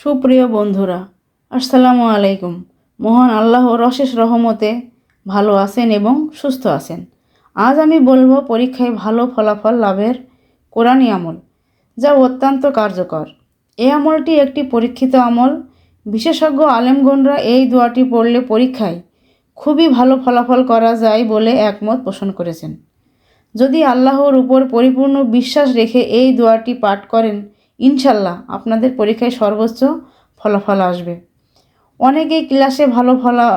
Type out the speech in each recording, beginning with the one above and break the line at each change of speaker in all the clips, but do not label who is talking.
সুপ্রিয় বন্ধুরা, আসসালামু আলাইকুম। মহান আল্লাহর অশেষ রহমতে ভালো আছেন এবং সুস্থ আছেন। আজ আমি বলব পরীক্ষায় ভালো ফলাফল লাভের কোরআনী আমল, যা অত্যন্ত কার্যকর। এই আমলটি একটি পরীক্ষিত আমল। বিশেষজ্ঞ আলেমগণরা এই দোয়াটি পড়লে পরীক্ষায় খুবই ভালো ফলাফল করা যায় বলে একমত পোষণ করেছেন। যদি আল্লাহর উপর পরিপূর্ণ বিশ্বাস রেখে এই দোয়াটি পাঠ করেন ইনশাল্লাহ আপনাদের পরীক্ষায় সর্বোচ্চ ফলাফল আসবে। অনেকেই ক্লাসে ভালো ফলা,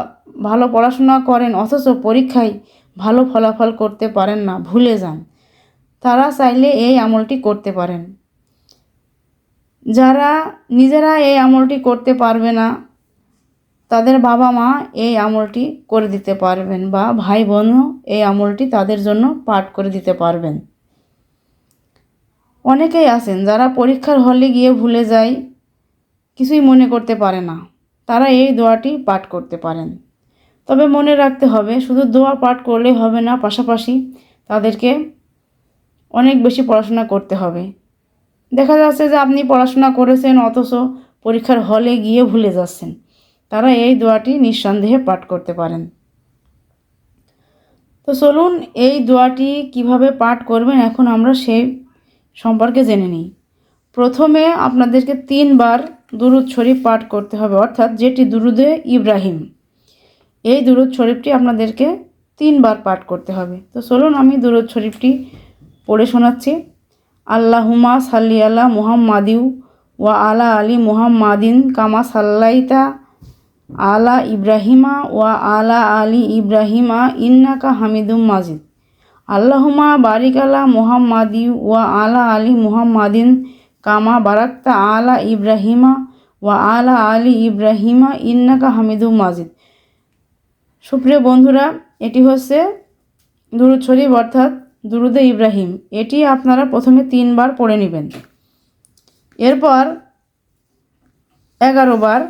ভালো পড়াশোনা করেন, অথচ পরীক্ষায় ভালো ফলাফল করতে পারেন না, ভুলে যান। তারা চাইলে এই আমলটি করতে পারেন। যারা নিজেরা এই আমলটি করতে পারবে না, তাদের বাবা মা এই আমলটি করে দিতে পারবেন বা ভাই বোনও এই আমলটি তাদের জন্য পাঠ করে দিতে পারবেন। অনেকেই আছেন যারা পরীক্ষার হলে গিয়ে ভুলে যায়, কিছুই মনে করতে পারে না। তারা এই দোয়াটি পাঠ করতে পারেন। তবে মনে রাখতে হবে, শুধু দোয়া পাঠ করলে হবে না, পাশাপাশি তাদেরকে অনেক বেশি পড়াশোনা করতে হবে। দেখা যাচ্ছে যে আপনি পড়াশোনা করেছেন, অথচ পরীক্ষার হলে গিয়ে ভুলে যাচ্ছেন। তারা এই দোয়াটি নিঃসন্দেহে পাঠ করতে পারেন। তো চলুন এই দোয়াটি কীভাবে পাঠ করবেন, এখন আমরা সেই সম্পর্কে জেনে নিই। প্রথমে আপনাদেরকে তিনবার দুরুদ শরীফ পাঠ করতে হবে, অর্থাৎ যেটি দুরুদে ইব্রাহিম। এই দুরুদ শরীফটি আপনাদেরকে তিনবার পাঠ করতে হবে। তো চলুন আমি দুরুদ শরীফটি পড়ে শোনাচ্ছি। আল্লাহুমা সাল্লি আল্লাহ মুহাম্মাদিউ ওয়া আলা আলী মুহাম্মাদিন কামা সাল্লাইতা আলা ইব্রাহিমা ওয়া আলা আলী ইব্রাহিমা ইন্নাকা হামিদুম মাজিদ। আল্লাহুমা বারিক আলা মুহাম্মাদি ওয়া আলা আলী মুহাম্মাদিন কামা বারাক্তা আলা ইব্রাহিমা ওয়া আলা আলী ইব্রাহিমা ইন্নাকা হামিদুম মাজিদ। সুপ্রিয় বন্ধুরা, এটি হচ্ছে দুরুদ শরীফ অর্থাৎ দুরুদে ইব্রাহিম। এটি আপনারা প্রথমে তিনবার পড়ে নেবেন। এরপর এগারো বার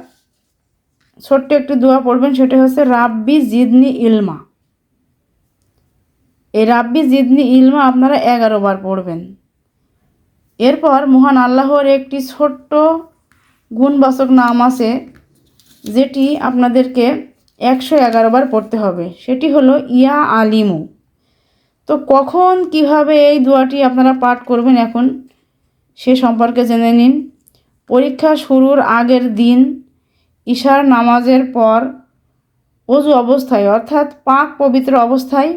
ছোট্ট একটি দোয়া পড়বেন, সেটা হচ্ছে, রাব্বি জিদনি ইলমা। এই রাব্বি জিদনি ইলমা আপনারা এগারো বার পড়বেন। এরপর মহান আল্লাহর একটি ছোট্ট গুণবাচক নাম আছে, যেটি আপনাদেরকে একশো এগারো বার পড়তে হবে। সেটি হলো, ইয়া আলিমু। তো কখন, কীভাবে এই দোয়াটি আপনারা পাঠ করবেন এখন, সে সম্পর্কে জেনে নিন। পরীক্ষা শুরুর আগের দিন, ঈশার নামাজের পর, অজু অবস্থায়, অর্থাৎ পাক পবিত্র অবস্থায়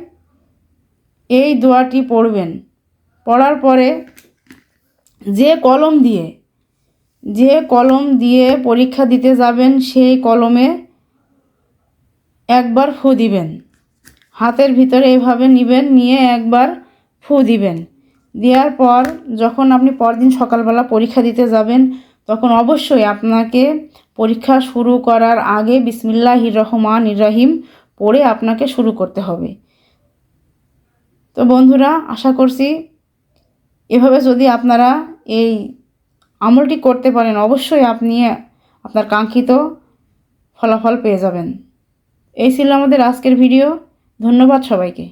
এই দোয়াটি পড়বেন। পড়ার পরে যে কলম দিয়ে, যে কলম দিয়ে পরীক্ষা দিতে যাবেন, সেই কলমে একবার ফু দিবেন। হাতের ভিতরে এভাবে নেবেন, নিয়ে একবার ফু দিবেন। দেওয়ার পর যখন আপনি পরদিন সকালবেলা পরীক্ষা দিতে যাবেন, তখন অবশ্যই আপনাকে পরীক্ষা শুরু করার আগে বিসমিল্লাহ রহমান ইরাহিম পড়ে আপনাকে শুরু করতে হবে। তো বন্ধুরা, আশা করছি এভাবে যদি আপনারা এই আমলটি করতে পারেন, অবশ্যই আপনি আপনার কাঙ্ক্ষিত ফলাফল পেয়ে যাবেন। এই ছিল আমাদের আজকের ভিডিও। ধন্যবাদ সবাইকে।